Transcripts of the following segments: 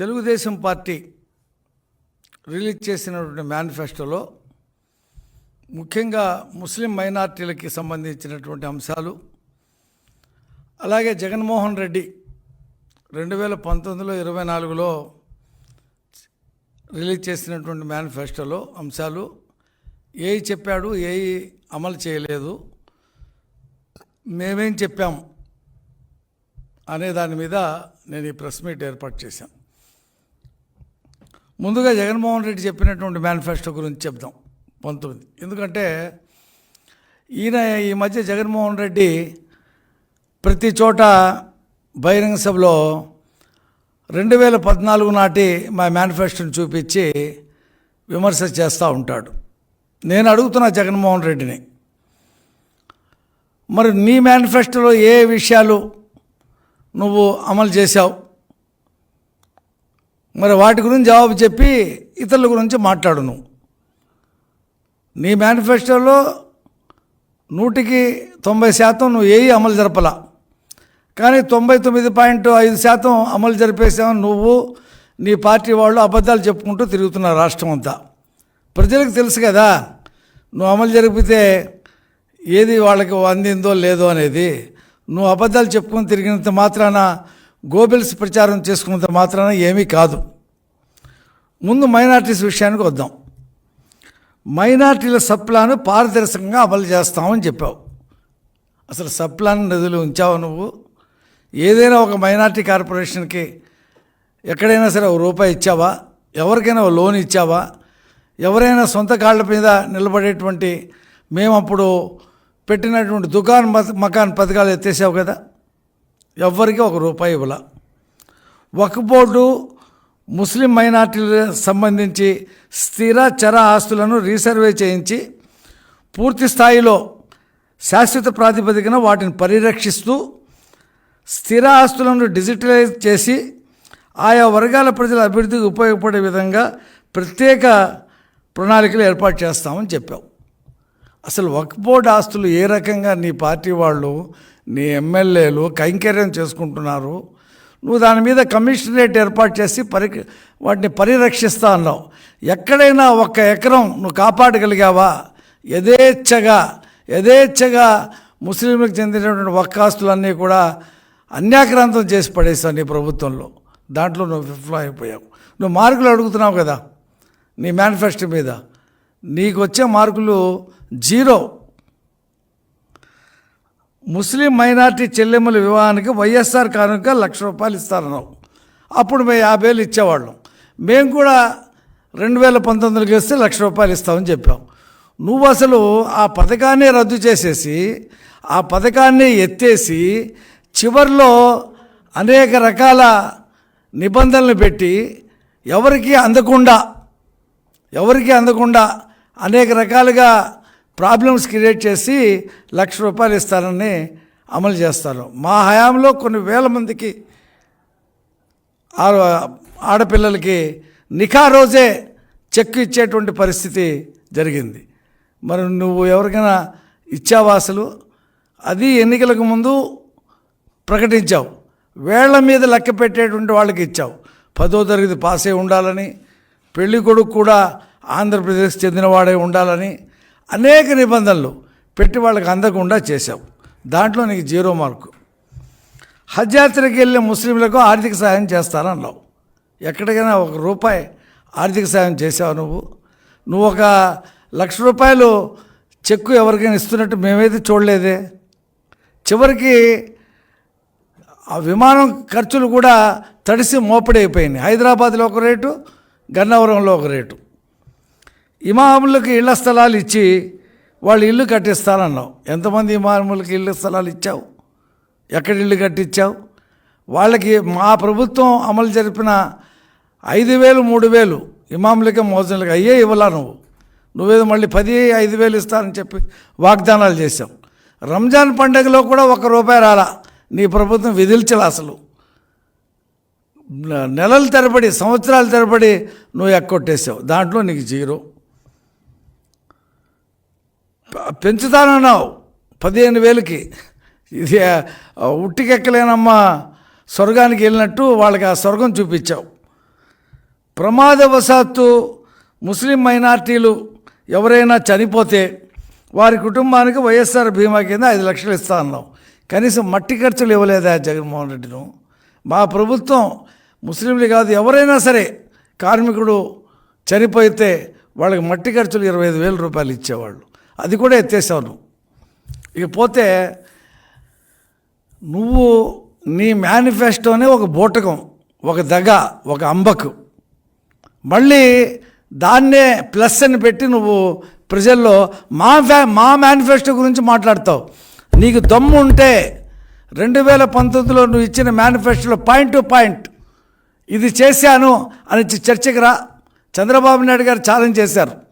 Telugu Desam party release చేసినటువంటి మేనిఫెస్టోలో ముఖ్యంగా ముస్లిం మైనార్టీలకి సంబంధించినటువంటి అంశాలు అలాగే జగన్మోహన్ రెడ్డి రెండు వేల పంతొమ్మిదిలో ఇరవై నాలుగులో రిలీజ్ చేసినటువంటి మేనిఫెస్టోలో అంశాలు ఏ చెప్పాడు ఏ అమలు చేయలేదు. మేమేం చెప్పాం అనే దాని మీద నేను ఈ ప్రెస్ మీట్ ఏర్పాటు చేశాను ముందుగా జగన్మోహన్ రెడ్డి చెప్పినటువంటి మేనిఫెస్టో గురించి చెప్దాం పంతొమ్మిది. ఎందుకంటే ఈయన ఈ మధ్య జగన్మోహన్ రెడ్డి ప్రతి చోట బహిరంగ సభలో రెండు వేల పద్నాలుగు నాటి మా మేనిఫెస్టోని చూపించి విమర్శ చేస్తూ ఉంటాడు. నేను అడుగుతున్నా జగన్మోహన్ రెడ్డిని మరి నీ మేనిఫెస్టోలో ఏ విషయాలు నువ్వు అమలు చేశావు? మరి వాటి గురించి జవాబు చెప్పి ఇతరుల గురించి మాట్లాడును. నీ మేనిఫెస్టోలో నూటికి తొంభై శాతం నువ్వు ఏవి అమలు జరపలా. కానీ తొంభై తొమ్మిది పాయింట్ ఐదు శాతం అమలు జరిపేసావు నువ్వు నీ పార్టీ వాళ్ళు అబద్ధాలు చెప్పుకుంటూ తిరుగుతున్నారు రాష్ట్రం అంతా. ప్రజలకు తెలుసు కదా నువ్వు అమలు జరిపితే ఏది వాళ్ళకి అందిందో లేదో అనేది. నువ్వు అబద్ధాలు చెప్పుకొని తిరిగినంత మాత్రాన గోబెల్స్ ప్రచారం చేసుకున్నంత మాత్రాన ఏమీ కాదు. ముందు మైనార్టీస్ విషయానికి వద్దాం. మైనార్టీల సప్లాను పారదర్శకంగా అమలు చేస్తామని చెప్పావు. అసలు సప్లాన్ నిధులు ఉంచావు నువ్వు? ఏదైనా ఒక మైనార్టీ కార్పొరేషన్కి ఎక్కడైనా సరే ఒక రూపాయి ఇచ్చావా? ఎవరికైనా ఒక లోన్ ఇచ్చావా? ఎవరైనా సొంత కాళ్ళ మీద నిలబడేటువంటి మేము అప్పుడు పెట్టినటువంటి దుకాన్ మకాన్ పథకాలు ఎత్తేసావు కదా? ఎవ్వరికి ఒక రూపాయి ఇవ్వాల. వక్ బోర్డు ముస్లిం మైనార్టీలకు సంబంధించి స్థిర చర ఆస్తులను రీసర్వే చేయించి పూర్తి స్థాయిలో శాశ్వత ప్రాతిపదికన వాటిని పరిరక్షిస్తూ స్థిర ఆస్తులను డిజిటలైజ్ చేసి ఆయా వర్గాల ప్రజల అభివృద్ధికి ఉపయోగపడే విధంగా ప్రత్యేక ప్రణాళికలు ఏర్పాటు చేస్తామని చెప్పావు. అసలు వక్ బోర్డు ఆస్తులు ఏ రకంగా నీ పార్టీ వాళ్ళు నీ ఎమ్మెల్యేలు కైంకర్యం చేసుకుంటున్నారు. నువ్వు దాని మీద కమిషనరేట్ ఏర్పాటు చేసి పరి వాటిని పరిరక్షిస్తా అన్నావు. ఎక్కడైనా ఒక్క ఎకరం నువ్వు కాపాడగలిగావా? యథేచ్ఛగా యథేచ్ఛగా ముస్లింలకు చెందినటువంటి వక్కాస్తులన్నీ కూడా అన్యాక్రాంతం చేసి పడేస్తావు నీ ప్రభుత్వంలో. దాంట్లో నువ్వు విఫలం అయిపోయావు. నువ్వు మార్కులు అడుగుతున్నావు కదా నీ మేనిఫెస్టో మీద. నీకు వచ్చే మార్కులు జీరో. ముస్లిం మైనార్టీ చెల్లెమ్మల వివాహానికి వైఎస్ఆర్ కానుక లక్ష రూపాయలు ఇస్తారన్నావు. అప్పుడు మేము యాభై వేలు ఇచ్చేవాళ్ళం. మేము కూడా రెండు వేల పంతొమ్మిదికి వస్తే లక్ష రూపాయలు ఇస్తామని చెప్పాం. నువ్వు అసలు ఆ పథకాన్ని రద్దు చేసేసి ఆ పథకాన్ని ఎత్తేసి చివర్లో అనేక రకాల నిబంధనలు పెట్టి ఎవరికి అందకుండా ఎవరికి అందకుండా అనేక రకాలుగా ప్రాబ్లమ్స్ క్రియేట్ చేసి లక్ష రూపాయలు ఇస్తారని అమలు చేస్తారు. మా హయాంలో కొన్ని వేల మందికి ఆ- ఆడపిల్లలకి నిఖా రోజే చెక్ ఇచ్చేటువంటి పరిస్థితి జరిగింది. మరి నువ్వు ఎవరికైనా ఇచ్చావా అసలు? అది ఎన్నికలకు ముందు ప్రకటించావు. వేళ్ళ మీద లెక్క పెట్టేటువంటి వాళ్ళకి ఇచ్చావు. పదో తరగతి పాస్ అయి ఉండాలని పెళ్ళి కొడుకు కూడా ఆంధ్రప్రదేశ్ చెందినవాడే ఉండాలని అనేక నిబంధనలు పెట్టి వాళ్ళకి అందకుండా చేశావు. దాంట్లో నీకు జీరో మార్కు. హజ్ యాత్రకి వెళ్ళిన ముస్లింలకు ఆర్థిక సాయం చేస్తానన్నావు. ఎక్కడికైనా ఒక రూపాయి ఆర్థిక సాయం చేసావు నువ్వు. నువ్వు ఒక లక్ష రూపాయలు చెక్కు ఎవరికైనా ఇస్తున్నట్టు మేమైతే చూడలేదే. చివరికి ఆ విమానం ఖర్చులు కూడా తడిసి మోపడైపోయినాయి. హైదరాబాద్లో ఒక రేటు గన్నవరంలో ఒక రేటు. ఇమాములకు ఇళ్ళ స్థలాలు ఇచ్చి వాళ్ళు ఇల్లు కట్టిస్తానన్నావు. ఎంతమంది ఇమాములకి ఇళ్ళ స్థలాలు ఇచ్చావు? ఎక్కడ ఇల్లు కట్టించావు? వాళ్ళకి మా ప్రభుత్వం అమలు జరిపిన ఐదు వేలు మూడు వేలు ఇమాములకి మోజన్లకి అయ్యే ఇవ్వలా నువ్వు. నువ్వేదో మళ్ళీ పది ఐదు వేలు ఇస్తానని చెప్పి వాగ్దానాలు చేసావు రంజాన్ పండుగలో కూడా ఒక రూపాయి రాలా. నీ ప్రభుత్వం విధిల్చలా అసలు. నెలల తరబడి సంవత్సరాల తరబడి నువ్వు ఎక్కొట్టేసావు దాంట్లో నీకు జీరో. పెంచుతానన్నావు. పదిహేను వేలకి. ఇది ఉట్టికెక్కలేనమ్మా. స్వర్గానికి వెళ్ళినట్టు వాళ్ళకి ఆ స్వర్గం చూపించావు. ప్రమాదవశాత్తు ముస్లిం మైనార్టీలు ఎవరైనా చనిపోతే వారి కుటుంబానికి వైఎస్ఆర్ బీమా కింద ఐదు లక్షలు ఇస్తా అన్నాం కనీసం మట్టి ఖర్చులు ఇవ్వలేదా జగన్మోహన్ రెడ్డిను? మా ప్రభుత్వం ముస్లింలు కాదు ఎవరైనా సరే కార్మికుడు చనిపోతే వాళ్ళకి మట్టి ఖర్చులు ఇరవై ఐదు వేల రూపాయలు ఇచ్చేవాళ్ళు. అది కూడా ఎత్తేసావు నువ్వు. ఇక పోతే నువ్వు నీ మేనిఫెస్టోనే ఒక బూటకం ఒక దగ ఒక అంబకు. మళ్ళీ దాన్నే ప్లస్ అని పెట్టి నువ్వు ప్రజల్లో మా ఫ్యా మా మేనిఫెస్టో గురించి మాట్లాడతావు. నీకు దమ్ము ఉంటే రెండు వేల పంతొమ్మిదిలో నువ్వు ఇచ్చిన మేనిఫెస్టోలో పాయింట్ టు పాయింట్ ఇది చేశాను అని చర్చకు రా. చంద్రబాబు నాయుడు గారు ఛాలెంజ్ చేశారు.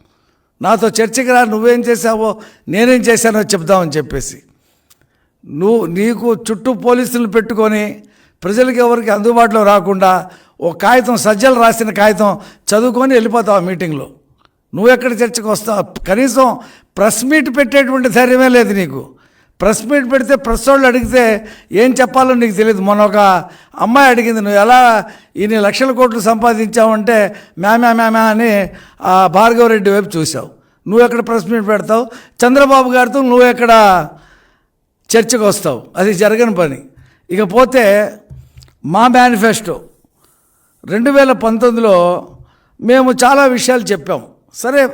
నాతో చర్చకి రా నువ్వేం చేశావో నేనేం చేశానో చెప్దామని చెప్పేసి. నువ్వు నీకు చుట్టూ పోలీసులు పెట్టుకొని ప్రజలకు ఎవరికి అందుబాటులో రాకుండా ఓ కాగితం సజ్జలు రాసిన కాగితం చదువుకొని వెళ్ళిపోతావు ఆ మీటింగ్లో. నువ్వు ఎక్కడ చర్చకు వస్తావు? కనీసం ప్రెస్ మీట్ పెట్టేటువంటి ధైర్యమే లేదు నీకు. ప్రెస్ మీట్ పెడితే ప్రెస్ వాళ్ళు అడిగితే ఏం చెప్పాలో నీకు తెలియదు మొన్న ఒక అమ్మాయి అడిగింది నువ్వు ఎలా ఇన్ని లక్షల కోట్లు సంపాదించావంటే మ్యామ్యా మ్యామ్యా అని ఆ భార్గవరెడ్డి వైపు చూసావు నువ్వు ఎక్కడ ప్రెస్ మీట్ పెడతావు? చంద్రబాబు గారితో నువ్వు ఎక్కడ చర్చకు వస్తావు? అది జరగని పని. ఇకపోతే మా మేనిఫెస్టో రెండు వేల పంతొమ్మిదిలో మేము చాలా విషయాలు చెప్పాం. సరే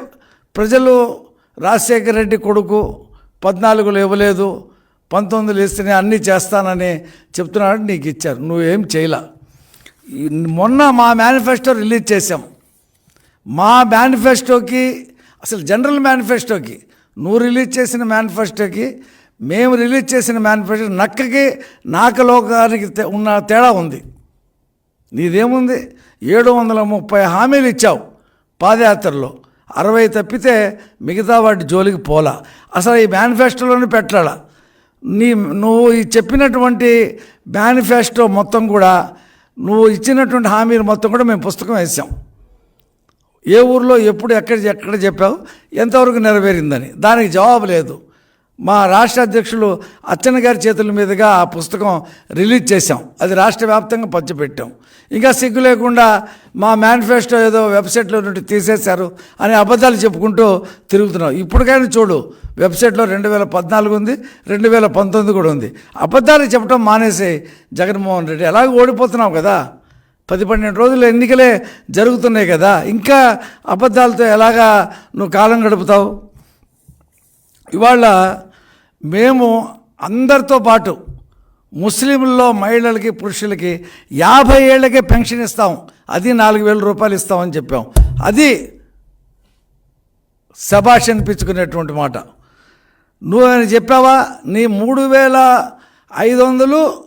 ప్రజలు రాజశేఖర రెడ్డి కొడుకు పద్నాలుగులో ఇవ్వలేదు పంతొమ్మిదిలో ఇస్తేనే అన్నీ చేస్తానని చెప్తున్నాడు నీకు ఇచ్చారు. నువ్వేం చేయలా. మొన్న మా మేనిఫెస్టో రిలీజ్ చేసాం మా మేనిఫెస్టోకి అసలు జనరల్ మేనిఫెస్టోకి నువ్వు రిలీజ్ చేసిన మేనిఫెస్టోకి మేము రిలీజ్ చేసిన మేనిఫెస్టో నక్కకి నాకలోకానికి తే- ఉన్న తేడా ఉంది. నీదేముంది? ఏడు వందల ముప్పై హామీలు ఇచ్చావు పాదయాత్రలో. అరవై తప్పితే మిగతా వాటి జోలికి పోలా. అసలు ఈ మేనిఫెస్టోలోనే పెట్టాలా? నీ నువ్వు ఈ చెప్పినటువంటి మేనిఫెస్టో మొత్తం కూడా నువ్వు ఇచ్చినటువంటి హామీలు మొత్తం కూడా మేము పుస్తకం వేసాం. ఏ ఊర్లో ఎప్పుడు ఎక్కడ ఎక్కడ చెప్పావు? ఎంతవరకు నెరవేరిందని. దానికి జవాబు లేదు. మా రాష్ట్ర అధ్యక్షులు అచ్చన్న గారి చేతుల మీదుగా ఆ పుస్తకం రిలీజ్ చేశాం. అది రాష్ట్ర వ్యాప్తంగా పంచిపెట్టాం ఇంకా సిగ్గు లేకుండా మా మేనిఫెస్టో ఏదో వెబ్సైట్లో నుండి తీసేశారు అని అబద్ధాలు చెప్పుకుంటూ తిరుగుతున్నాం. ఇప్పటికైనా చూడు వెబ్సైట్లో రెండు వేల పద్నాలుగు ఉంది రెండు వేల పంతొమ్మిది కూడా ఉంది. అబద్ధాలు చెప్పడం మానేసి జగన్మోహన్ రెడ్డి. ఎలాగో ఓడిపోతున్నావు కదా. పది పన్నెండు రోజులు ఎన్నికలే జరుగుతున్నాయి కదా. ఇంకా అబద్ధాలతో ఎలాగా నువ్వు కాలం గడుపుతావు? ఇవాళ మేము అందరితో పాటు ముస్లింల్లో మహిళలకి పురుషులకి యాభై ఏళ్ళకే పెన్షన్ ఇస్తాం. అది నాలుగు వేల రూపాయలు ఇస్తామని చెప్పాం. అది శభాష్ అనిపించుకునేటువంటి మాట. నువ్వు చెప్పావా? నీ మూడు వేల ఐదు వందలు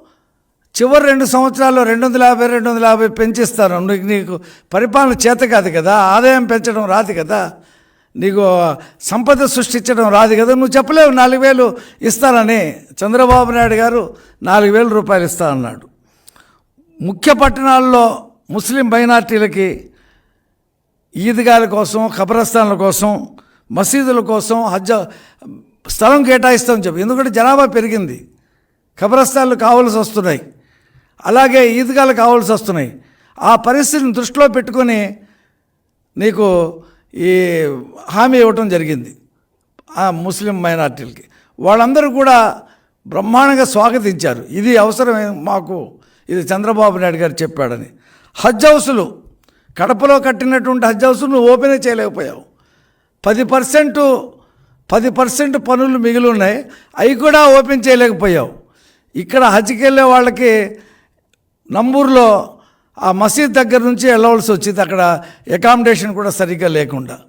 చివరి రెండు సంవత్సరాల్లో రెండు వందల యాభై రెండు వందల యాభై పెంచిస్తాను. నీకు నీకు పరిపాలన చేత కాదు కదా ఆదాయం పెంచడం రాదు కదా. నీకు సంపద సృష్టించడం రాదు కదా నువ్వు చెప్పలేవు నాలుగు వేలు ఇస్తానని. చంద్రబాబు నాయుడు గారు నాలుగు వేల రూపాయలు ఇస్తా అన్నాడు. ముఖ్య పట్టణాల్లో ముస్లిం మైనార్టీలకి ఈద్గాల కోసం ఖబరస్థాన్ల కోసం మసీదుల కోసం హజ్జ స్థలం కేటాయిస్తామని చెప్పి. ఎందుకంటే జనాభా పెరిగింది. ఖబరస్థాన్లు కావాల్సి వస్తున్నాయి. అలాగే ఈద్గాలు కావాల్సి వస్తున్నాయి. ఆ పరిస్థితిని దృష్టిలో పెట్టుకొని నీకు ఈ హామీ ఇవ్వటం జరిగింది ఆ ముస్లిం మైనార్టీలకి. వాళ్ళందరూ కూడా బ్రహ్మాండంగా స్వాగతించారు. ఇది అవసరమే మాకు. ఇది చంద్రబాబు నాయుడు గారు చెప్పాడని. హజ్ హౌసులు కడపలో కట్టినటువంటి హజ్ హౌసులు నువ్వు ఓపెనే చేయలేకపోయావు. పది పర్సెంట్ పది పర్సెంట్ పనులు మిగిలి ఉన్నాయి. అవి కూడా ఓపెన్ చేయలేకపోయావు. ఇక్కడ హజ్కి వెళ్ళే వాళ్ళకి నంబూరులో ఆ మసీద్ దగ్గర నుంచి వెళ్ళవలసి వచ్చింది. అక్కడ అకామిడేషన్ కూడా సరిగ్గా లేకుండా.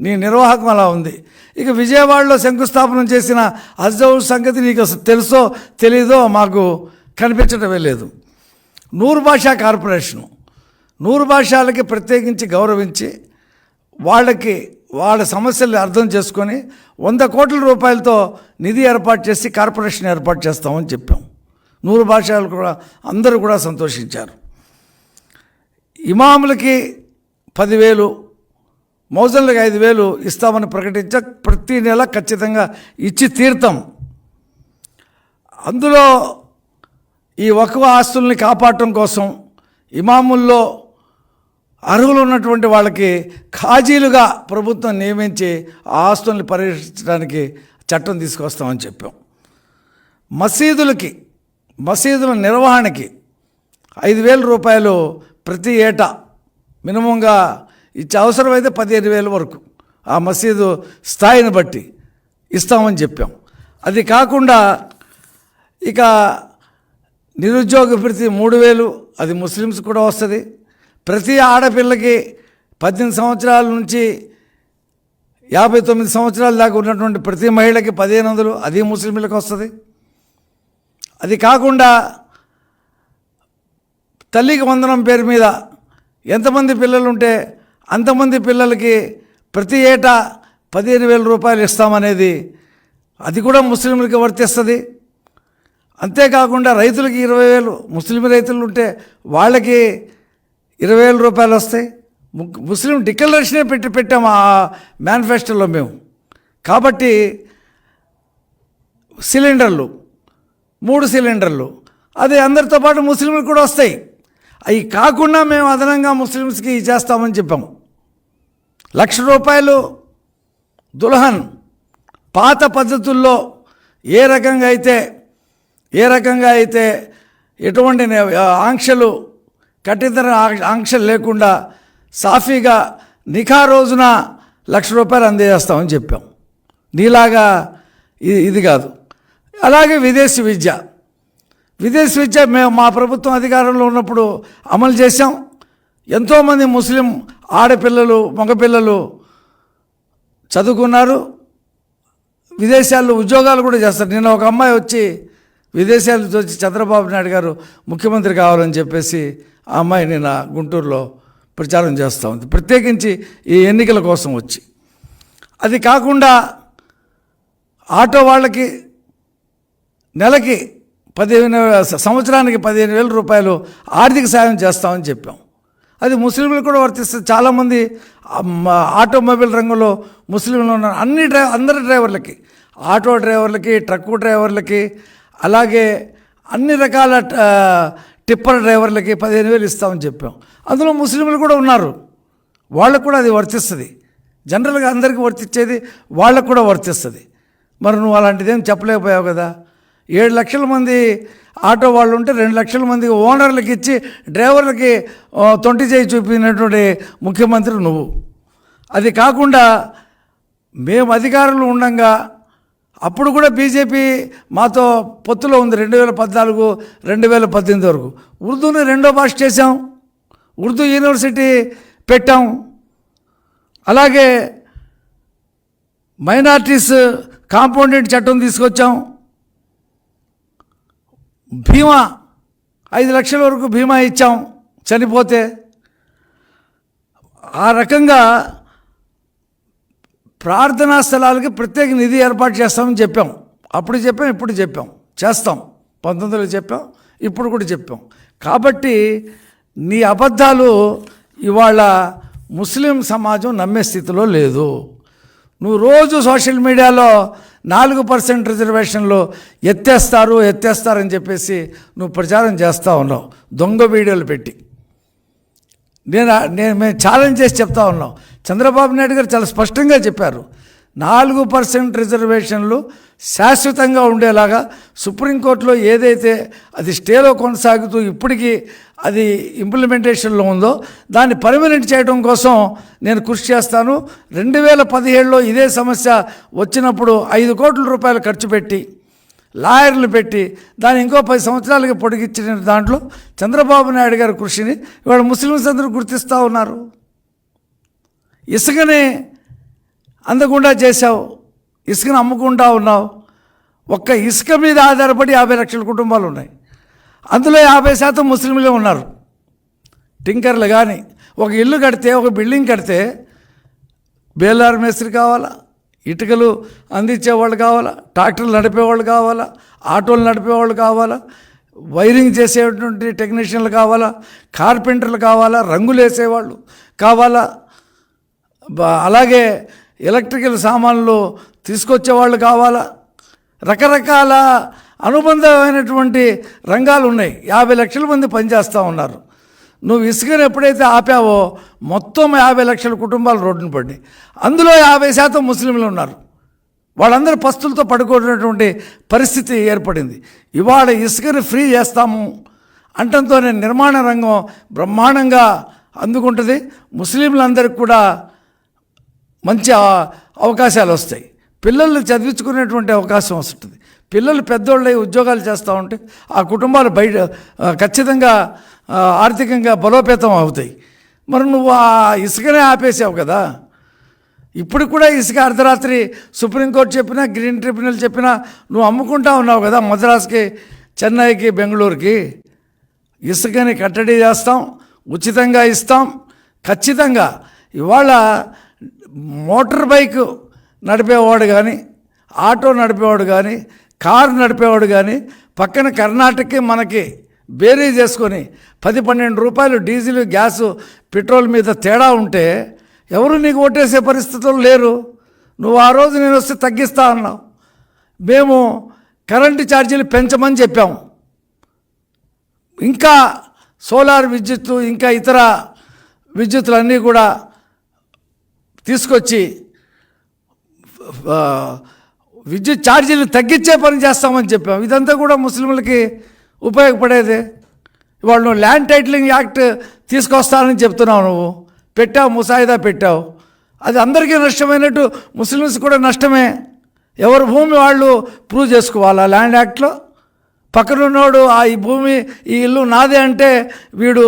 నీ నిర్వాహకం అలా ఉంది. ఇక విజయవాడలో శంకుస్థాపన చేసిన హజ్ సంగతి నీకు తెలుసో తెలీదో మాకు కనిపించడమే లేదు. నూరు భాషా కార్పొరేషను. నూరు భాషలకి ప్రత్యేకించి గౌరవించి వాళ్ళకి వాళ్ళ సమస్యలు అర్థం చేసుకొని వంద కోట్ల రూపాయలతో నిధి ఏర్పాటు చేసి కార్పొరేషన్ ఏర్పాటు చేస్తామని చెప్పాం. నూరు భాషలు కూడా అందరూ కూడా సంతోషించారు. ఇమాములకి పదివేలు మౌజన్లకు ఐదు వేలు ఇస్తామని ప్రకటించ ప్రతి నెల ఖచ్చితంగా ఇచ్చి తీర్థం అందులో ఈ వక్వ ఆస్తుల్ని కాపాడటం కోసం ఇమాముల్లో అర్హులు ఉన్నటువంటి వాళ్ళకి ఖాజీలుగా ప్రభుత్వం నియమించి ఆ ఆస్తుల్ని పరిరక్షించడానికి చట్టం తీసుకొస్తామని చెప్పాం. మసీదులకి మసీదుల నిర్వహణకి ఐదు వేల రూపాయలు ప్రతి ఏటా మినిమంగా ఇచ్చే అవసరమైతే పదిహేను వేల వరకు ఆ మసీదు స్థాయిని బట్టి ఇస్తామని చెప్పాం. అది కాకుండా ఇక నిరుద్యోగ ప్రతి మూడు వేలు అది ముస్లిమ్స్ కూడా వస్తుంది. ప్రతి ఆడపిల్లకి పద్దెనిమిది సంవత్సరాల నుంచి యాభై తొమ్మిది సంవత్సరాల దాకా ఉన్నటువంటి ప్రతి మహిళకి పదిహేను వందలు అది ముస్లింలకు వస్తుంది. అది కాకుండా తల్లికి వందనం పేరు మీద ఎంతమంది పిల్లలు ఉంటే అంతమంది పిల్లలకి ప్రతి ఏటా పదిహేను వేల రూపాయలు ఇస్తామనేది అది కూడా ముస్లింలకి వర్తిస్తుంది. అంతేకాకుండా రైతులకి ఇరవై వేలు ముస్లిం రైతులు ఉంటే వాళ్ళకి ఇరవై వేల రూపాయలు వస్తాయి. ముస్లిం డిక్లరేషనే పెట్టి పెట్టాము ఆ మేనిఫెస్టోలో మేము. కాబట్టి సిలిండర్లు మూడు సిలిండర్లు అది అందరితో పాటు ముస్లింలు కూడా వస్తాయి. అవి కాకుండా మేము అదనంగా ముస్లిమ్స్కి చేస్తామని చెప్పాము లక్ష రూపాయలు దుల్హన్ పాత పద్ధతుల్లో ఏ రకంగా అయితే ఏ రకంగా అయితే ఎటువంటి ఆంక్షలు కఠినతర ఆంక్షలు లేకుండా సాఫీగా నిఖా రోజున లక్ష రూపాయలు అందజేస్తామని చెప్పాం. నీలాగా ఇది ఇది కాదు. అలాగే విదేశీ విద్య. విదేశీ విద్య మేము మా ప్రభుత్వం అధికారంలో ఉన్నప్పుడు అమలు చేశాం. ఎంతోమంది ముస్లిం ఆడపిల్లలు మగపిల్లలు చదువుకున్నారు. విదేశాల్లో ఉద్యోగాలు కూడా చేస్తారు. నిన్న ఒక అమ్మాయి వచ్చి విదేశాల వచ్చి చంద్రబాబు నాయుడు గారు ముఖ్యమంత్రి కావాలని చెప్పేసి ఆ అమ్మాయి నిన్న గుంటూరులో ప్రచారం చేస్తూ ఉంది. ప్రత్యేకించి ఈ ఎన్నికల కోసం వచ్చి. అది కాకుండా ఆటో వాళ్ళకి నెలకి పదిహేను సంవత్సరానికి పదిహేను వేల రూపాయలు ఆర్థిక సాయం చేస్తామని చెప్పాం. అది ముస్లింలు కూడా వర్తిస్తుంది. చాలామంది ఆటోమొబైల్ రంగంలో ముస్లింలు ఉన్నారు అన్ని డ్రైవ్ అందరి డ్రైవర్లకి ఆటో డ్రైవర్లకి ట్రక్కు డ్రైవర్లకి అలాగే అన్ని రకాల టిప్పర్ డ్రైవర్లకి పదిహేను వేలు ఇస్తామని చెప్పాం. అందులో ముస్లింలు కూడా ఉన్నారు. వాళ్ళకు కూడా అది వర్తిస్తుంది. జనరల్గా అందరికీ వర్తించేది వాళ్ళకు కూడా వర్తిస్తుంది. మరి నువ్వు అలాంటిదేం చెప్పలేకపోయావు కదా? ఏడు లక్షల మంది ఆటో వాళ్ళు ఉంటే రెండు లక్షల మంది ఓనర్లకి ఇచ్చి డ్రైవర్లకి తొంటి చేయి చూపినటువంటి ముఖ్యమంత్రి నువ్వు. అది కాకుండా మేము అధికారంలో ఉండంగా అప్పుడు కూడా బీజేపీ మాతో పొత్తులో ఉంది రెండు వేల పద్నాలుగు రెండు వేల పద్దెనిమిది వరకు. ఉర్దూని రెండో భాష చేశాం ఉర్దూ యూనివర్సిటీ పెట్టాం. అలాగే మైనార్టీస్ కాంపౌండెంట్ చట్టం తీసుకొచ్చాం. భీమా ఐదు లక్షల వరకు బీమా ఇచ్చాం చనిపోతే. ఆ రకంగా ప్రార్థనా స్థలాలకి ప్రత్యేక నిధి ఏర్పాటు చేస్తామని చెప్పాం. అప్పుడు చెప్పాం ఇప్పుడు చెప్పాం. చేస్తాం. పంతొమ్మిదిలో చెప్పాం ఇప్పుడు కూడా చెప్పాం. కాబట్టి నీ అబద్ధాలు ఇవాళ ముస్లిం సమాజం నమ్మే స్థితిలో లేదు. నువ్వు రోజు సోషల్ మీడియాలో నాలుగు పర్సెంట్ రిజర్వేషన్లు ఎత్తేస్తారు ఎత్తేస్తారని చెప్పేసి నువ్వు ప్రచారం చేస్తూ ఉన్నావు. దొంగ వీడియోలు పెట్టి. నేను నేను మేము ఛాలెంజ్ చేసి చెప్తా ఉన్నాం చంద్రబాబు నాయుడు గారు చాలా స్పష్టంగా చెప్పారు. నాలుగు పర్సెంట్ రిజర్వేషన్లు శాశ్వతంగా ఉండేలాగా సుప్రీంకోర్టులో ఏదైతే అది స్టేలో కొనసాగుతూ ఇప్పటికీ అది ఇంప్లిమెంటేషన్లో ఉందో దాన్ని పర్మనెంట్ చేయడం కోసం నేను కృషి చేస్తాను. రెండు వేల పదిహేడులో ఇదే సమస్య వచ్చినప్పుడు ఐదు కోట్ల రూపాయలు ఖర్చు పెట్టి లాయర్లు పెట్టి దాన్ని ఇంకో పది సంవత్సరాలకి పొడిగించిన దాంట్లో చంద్రబాబు నాయుడు గారి కృషిని ఇవాళ ముస్లిమ్స్ అందరూ గుర్తిస్తూ ఉన్నారు. ఇసుకని అందకుండా చేశావు. ఇసుకను అమ్ముకుంటా ఉన్నావు. ఒక్క ఇసుక మీద ఆధారపడి యాభై లక్షల కుటుంబాలు ఉన్నాయి. అందులో యాభై శాతం ముస్లింలే ఉన్నారు. టింకర్లు కానీ ఒక ఇల్లు కడితే ఒక బిల్డింగ్ కడితే బేలార్ మేస్త్రి కావాలా? ఇటుకలు అందించేవాళ్ళు కావాలా? ట్రాక్టర్లు నడిపేవాళ్ళు కావాలా? ఆటోలు నడిపేవాళ్ళు కావాలా? వైరింగ్ చేసేటువంటి టెక్నీషియన్లు కావాలా? కార్పెంటర్లు కావాలా? రంగులు వేసేవాళ్ళు కావాలా అలాగే ఎలక్ట్రికల్ సామాన్లు తీసుకొచ్చేవాళ్ళు కావాలా? రకరకాల అనుబంధమైనటువంటి రంగాలు ఉన్నాయి. యాభై లక్షల మంది పనిచేస్తూ ఉన్నారు. నువ్వు ఇసుకను ఎప్పుడైతే ఆపావో మొత్తం యాభై లక్షల కుటుంబాలు రోడ్డున పడ్డాయి. అందులో యాభై శాతం ముస్లింలు ఉన్నారు. వాళ్ళందరూ పస్తులతో పడుకోనటువంటి పరిస్థితి ఏర్పడింది. ఇవాళ ఇసుకను ఫ్రీ చేస్తాము అంటంతోనే నిర్మాణ రంగం బ్రహ్మాండంగా అందుకుంటుంది. ముస్లింలందరికీ కూడా మంచి అవకాశాలు వస్తాయి. పిల్లల్ని చదివించుకునేటువంటి అవకాశం వస్తుంది. పిల్లలు పెద్దోళ్ళై ఉద్యోగాలు చేస్తూ ఉంటే ఆ కుటుంబాలు బయట ఖచ్చితంగా ఆర్థికంగా బలోపేతం అవుతాయి. మరి నువ్వు ఆ ఇసుకనే ఆపేసావు కదా. ఇప్పుడు కూడా ఇసుక అర్ధరాత్రి సుప్రీంకోర్టు చెప్పినా గ్రీన్ ట్రిబ్యునల్ చెప్పినా నువ్వు అమ్ముకుంటా ఉన్నావు కదా మద్రాస్కి చెన్నైకి బెంగళూరుకి. ఇసుకని కట్టడి చేస్తాం ఉచితంగా ఇస్తాం. ఖచ్చితంగా ఇవాళ మోటార్ బైక్ నడిపేవాడు కానీ ఆటో నడిపేవాడు కానీ కారు నడిపేవాడు కానీ పక్కన కర్ణాటకకి మనకి బేరీ చేసుకొని పది పన్నెండు రూపాయలు డీజిల్ గ్యాసు పెట్రోల్ మీద తేడా ఉంటే ఎవరు నీకు ఓటేసే పరిస్థితులు లేరు. నువ్వు ఆ రోజు నేను వస్తే తగ్గిస్తా అన్నావు. మేము కరెంటు ఛార్జీలు పెంచమని చెప్పాము. ఇంకా సోలార్ విద్యుత్తు ఇంకా ఇతర విద్యుత్తులన్నీ కూడా తీసుకొచ్చి విద్యుత్ ఛార్జీలు తగ్గించే పని చేస్తామని చెప్పాం. ఇదంతా కూడా ముస్లింలకి ఉపయోగపడేది. వాళ్ళు నువ్వు ల్యాండ్ టైటిలింగ్ యాక్ట్ తీసుకొస్తానని చెప్తున్నావు నువ్వు. పెట్టావు ముసాయిదా పెట్టావు. అది అందరికీ నష్టమైనట్టు ముస్లిమ్స్ కూడా నష్టమే. ఎవరి భూమి వాళ్ళు ప్రూవ్ చేసుకోవాలా ల్యాండ్ యాక్ట్లో? పక్కనున్నోడు ఆ ఈ భూమి ఈ ఇల్లు నాదే అంటే వీడు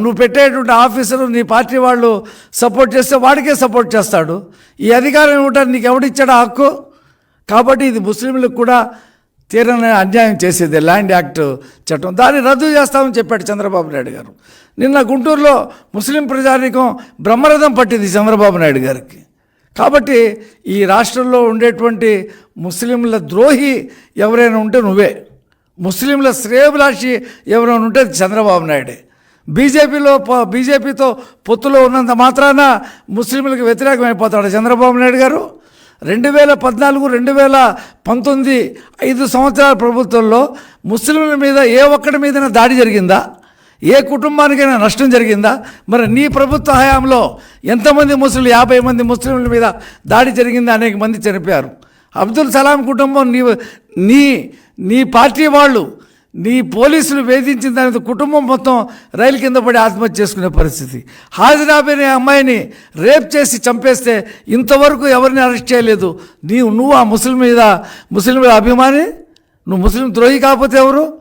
నువ్వు పెట్టేటువంటి ఆఫీసరు నీ పార్టీ వాళ్ళు సపోర్ట్ చేస్తే వాడికే సపోర్ట్ చేస్తాడు. ఈ అధికారం ఇవ్వటానికి నీకు ఎవడిచ్చాడు హక్కు? కాబట్టి ఇది ముస్లింలకు కూడా తీరని అన్యాయం చేసేది. ల్యాండ్ యాక్ట్ చట్టం. దాన్ని రద్దు చేస్తామని చెప్పాడు చంద్రబాబు నాయుడు గారు. నిన్న గుంటూరులో ముస్లిం ప్రజానీకం బ్రహ్మరథం పట్టింది చంద్రబాబు నాయుడు గారికి. కాబట్టి ఈ రాష్ట్రంలో ఉండేటువంటి ముస్లింల ద్రోహి ఎవరైనా ఉంటే నువ్వే. ముస్లింల శ్రేయభిలాషి ఎవరైనా ఉంటే చంద్రబాబు నాయుడే. బీజేపీలో ప- బీజేపీతో పొత్తులో ఉన్నంత మాత్రాన ముస్లింలకు వ్యతిరేకమైపోతాడు చంద్రబాబు నాయుడు గారు. రెండు వేల పద్నాలుగు రెండు వేల పంతొమ్మిది ఐదు సంవత్సరాల ప్రభుత్వంలో ముస్లింల మీద ఏ ఒక్కడి మీదైనా దాడి జరిగిందా? ఏ కుటుంబానికైనా నష్టం జరిగిందా? మరి నీ ప్రభుత్వ హయాంలో ఎంతమంది ముస్లింలు యాభై మంది ముస్లింల మీద దాడి జరిగిందా అనేక మంది చనిపోయారు. అబ్దుల్ సలాం కుటుంబం నీ నీ నీ పార్టీ వాళ్ళు నీ పోలీసులు వేధించిన దాని కుటుంబం మొత్తం రైలు కింద పడి ఆత్మహత్య చేసుకునే పరిస్థితి. హాజరాబ్ అమ్మాయిని రేప్ చేసి చంపేస్తే ఇంతవరకు ఎవరిని అరెస్ట్ చేయలేదు. నీవు నువ్వు ఆ ముస్లిం మీద ముస్లిం అభిమాని? నువ్వు ముస్లిం ద్రోహి కాకపోతే ఎవరు?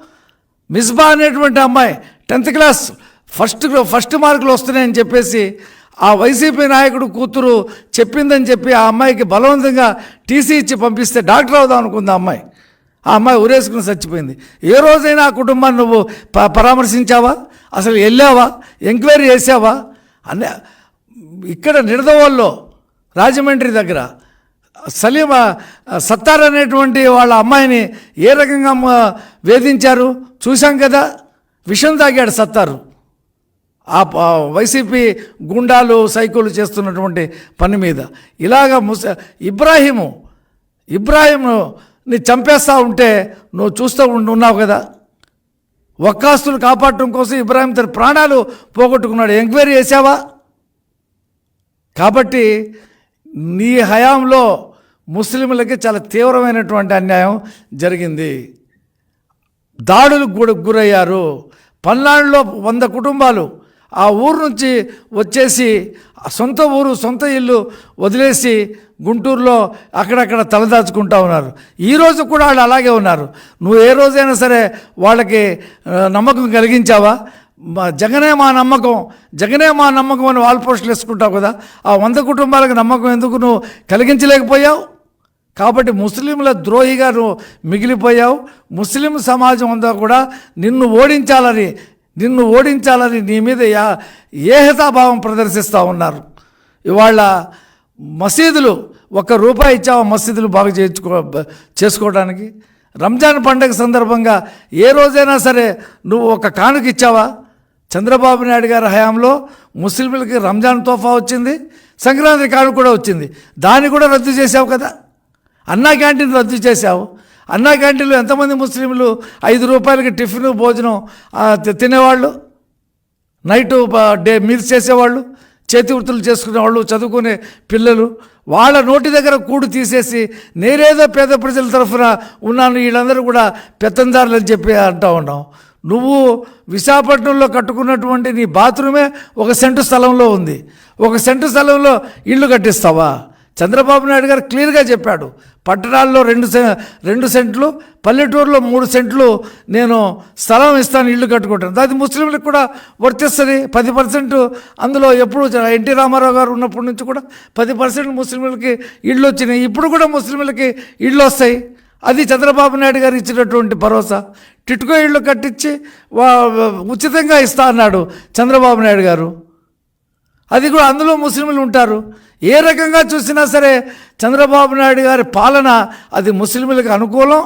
మిస్బా అనేటువంటి అమ్మాయి టెన్త్ క్లాస్ ఫస్ట్ ఫస్ట్ మార్కులు వస్తున్నాయని చెప్పేసి ఆ వైసీపీ నాయకుడు కూతురు చెప్పిందని చెప్పి ఆ అమ్మాయికి బలవంతంగా టీసీ ఇచ్చి పంపిస్తే డాక్టర్ అవుదాం అనుకుంది ఆ అమ్మాయి. ఆ అమ్మాయి ఉరేసుకుని చచ్చిపోయింది. ఏ రోజైనా ఆ కుటుంబాన్ని నువ్వు ప పరామర్శించావా? అసలు వెళ్ళావా? ఎంక్వైరీ చేసావా అన్న ఇక్కడ నిడదవోల్లో రాజమండ్రి దగ్గర సలీమ సత్తార్ అనేటువంటి వాళ్ళ అమ్మాయిని ఏ రకంగా వేధించారు? చూశాం కదా? విషం తాగాడు సత్తారు. ఆ వైసీపీ గుండాలు సైకోలు చేస్తున్నటువంటి పని మీద. ఇలాగ ముస ఇబ్రాహీము ఇబ్రాహీంని చంపేస్తూ ఉంటే నువ్వు చూస్తూ ఉన్నావు కదా. వక్కాస్తులు కాపాడటం కోసం ఇబ్రాహీం తన ప్రాణాలు పోగొట్టుకున్నాడు. ఎంక్వైరీ చేసావా కాబట్టి నీ హయాంలో ముస్లింలకి చాలా తీవ్రమైనటువంటి అన్యాయం జరిగింది. దాడులకు కూడా గురయ్యారు. పల్నాడులో వంద కుటుంబాలు ఆ ఊరు నుంచి వచ్చేసి ఆ సొంత ఊరు సొంత ఇల్లు వదిలేసి గుంటూరులో అక్కడక్కడ తలదాచుకుంటా ఉన్నారు. ఈరోజు కూడా వాళ్ళు అలాగే ఉన్నారు. నువ్వు ఏ రోజైనా సరే వాళ్ళకి నమ్మకం కలిగించావా? మా జగనే మా నమ్మకం జగనే మా నమ్మకం అని వాల్ పోస్టులు వేసుకుంటావు కదా ఆ వంద కుటుంబాలకు నమ్మకం ఎందుకు నువ్వు కలిగించలేకపోయావు? కాబట్టి ముస్లింల ద్రోహిగా నువ్వు మిగిలిపోయావు. ముస్లిం సమాజం అంతా కూడా నిన్ను ఓడించాలని నిన్ను ఓడించాలని నీ మీద యా ఏహతాభావం ప్రదర్శిస్తూ ఉన్నారు? ఇవాళ మసీదులు ఒక్క రూపాయి ఇచ్చావా మసీదులు బాగు చేయించుకో చేసుకోవడానికి? రంజాన్ పండగ సందర్భంగా ఏ రోజైనా సరే నువ్వు ఒక కానుక ఇచ్చావా? చంద్రబాబు నాయుడు గారి హయాంలో ముస్లింలకి రంజాన్ తోఫా వచ్చింది సంక్రాంతి కానుక కూడా వచ్చింది. దాన్ని కూడా రద్దు చేసావు కదా? అన్నా క్యాంటీన్ రద్దు చేశావు. అన్నా క్యాంటీన్లో ఎంతమంది ముస్లింలు ఐదు రూపాయలకి టిఫిన్ భోజనం తినేవాళ్ళు? నైట్ డే మీల్స్ చేసేవాళ్ళు? చేతి వృత్తులు చేసుకునే వాళ్ళు చదువుకునే పిల్లలు? వాళ్ళ నోటి దగ్గర కూడు తీసేసి నేనేదో పేద ప్రజల తరఫున ఉన్నాను వీళ్ళందరూ కూడా పెత్తందారులు అని చెప్పి అంటూ ఉన్నాం. నువ్వు విశాఖపట్నంలో కట్టుకున్నటువంటి నీ బాత్రూమే ఒక సెంటు స్థలంలో ఉంది. ఒక సెంటు స్థలంలో ఇల్లు కట్టిస్తావా? చంద్రబాబు నాయుడు గారు క్లియర్గా చెప్పాడు. పట్టణాల్లో రెండు సె రెండు సెంట్లు పల్లెటూరులో మూడు సెంట్లు నేను స్థలం ఇస్తాను ఇల్లు కట్టుకుంటాను. అది ముస్లింలకు కూడా వర్తిస్తుంది. పది పర్సెంట్ అందులో ఎప్పుడు ఎన్టీ రామారావు గారు ఉన్నప్పటి నుంచి కూడా పది పర్సెంట్ ముస్లింలకి ఇళ్ళు వచ్చినాయి. ఇప్పుడు కూడా ముస్లింలకి ఇళ్ళు వస్తాయి. అది చంద్రబాబు నాయుడు గారు ఇచ్చినటువంటి భరోసా. టిట్కో ఇళ్ళు కట్టించి వా- ఉచితంగా ఇస్తా అన్నాడు చంద్రబాబు నాయుడు గారు. అది కూడా అందులో ముస్లింలు ఉంటారు. ఏ రకంగా చూసినా సరే చంద్రబాబు నాయుడు గారి పాలన అది ముస్లింలకు అనుకూలం.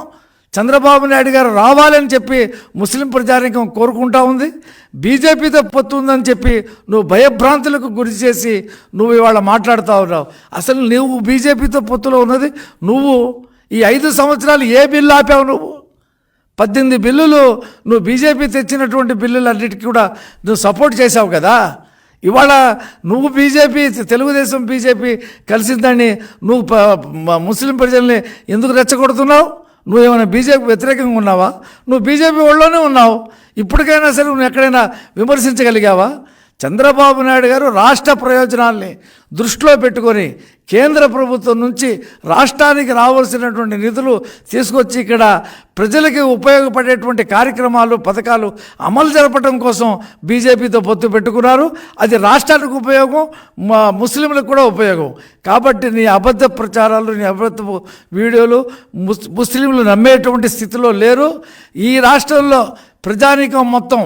చంద్రబాబు నాయుడు గారు రావాలని చెప్పి ముస్లిం ప్రజానికం కోరుకుంటా ఉంది. బీజేపీతో పొత్తు ఉందని చెప్పి నువ్వు భయభ్రాంతులకు గురి చేసి నువ్వు ఇవాళ మాట్లాడుతూ ఉన్నావు. అసలు నువ్వు బీజేపీతో పొత్తులో ఉన్నది. నువ్వు ఈ ఐదు సంవత్సరాలు ఏ బిల్లు ఆపావు నువ్వు? పద్దెనిమిది బిల్లులు నువ్వు బీజేపీ తెచ్చినటువంటి బిల్లులన్నిటికీ కూడా నువ్వు సపోర్ట్ చేసావు కదా? ఇవాళ నువ్వు బీజేపీ తెలుగుదేశం బీజేపీ కలిసిందని నువ్వు ముస్లిం ప్రజల్ని ఎందుకు రెచ్చగొడుతున్నావు? నువ్వేమైనా బీజేపీ వ్యతిరేకంగా ఉన్నావా? నువ్వు బీజేపీ వాళ్ళలోనే ఉన్నావు. ఇప్పటికైనా సరే నువ్వు ఎక్కడైనా విమర్శించగలిగావా? చంద్రబాబు నాయుడు గారు రాష్ట్ర ప్రయోజనాల్ని దృష్టిలో పెట్టుకొని కేంద్ర ప్రభుత్వం నుంచి రాష్ట్రానికి రావాల్సినటువంటి నిధులు తీసుకొచ్చి ఇక్కడ ప్రజలకి ఉపయోగపడేటువంటి కార్యక్రమాలు పథకాలు అమలు జరపడం కోసం బీజేపీతో పొత్తు పెట్టుకున్నారు. అది రాష్ట్రానికి ఉపయోగం మా ముస్లింలకు కూడా ఉపయోగం. కాబట్టి నీ అబద్ధ ప్రచారాలు నీ అబద్ధ వీడియోలు ముస్ ముస్లింలు నమ్మేటువంటి స్థితిలో లేరు. ఈ రాష్ట్రంలో ప్రజానీకం మొత్తం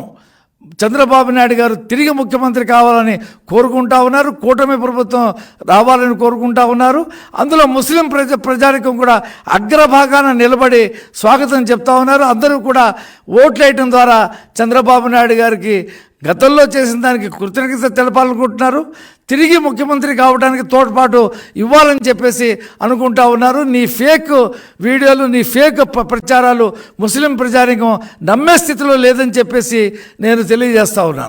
చంద్రబాబు నాయుడు గారు తిరిగి ముఖ్యమంత్రి కావాలని కోరుకుంటా ఉన్నారు. కూటమి ప్రభుత్వం రావాలని కోరుకుంటా ఉన్నారు. అందులో ముస్లిం ప్రజ ప్రజానికం కూడా అగ్రభాగాన నిలబడి స్వాగతం చెప్తా ఉన్నారు. అందరూ కూడా ఓట్లేయటం ద్వారా చంద్రబాబు నాయుడు గారికి గతంలో చేసిన దానికి కృతజ్ఞత తెలపాలనుకుంటున్నారు. తిరిగి ముఖ్యమంత్రి కావడానికి తోడ్పాటు ఇవ్వాలని చెప్పేసి అనుకుంటా ఉన్నారు. నీ ఫేక్ వీడియోలు నీ ఫేక్ ప్రచారాలు ముస్లిం ప్రజానికం నమ్మే స్థితిలో లేదని చెప్పేసి నేను తెలియజేస్తా ఉన్నాను.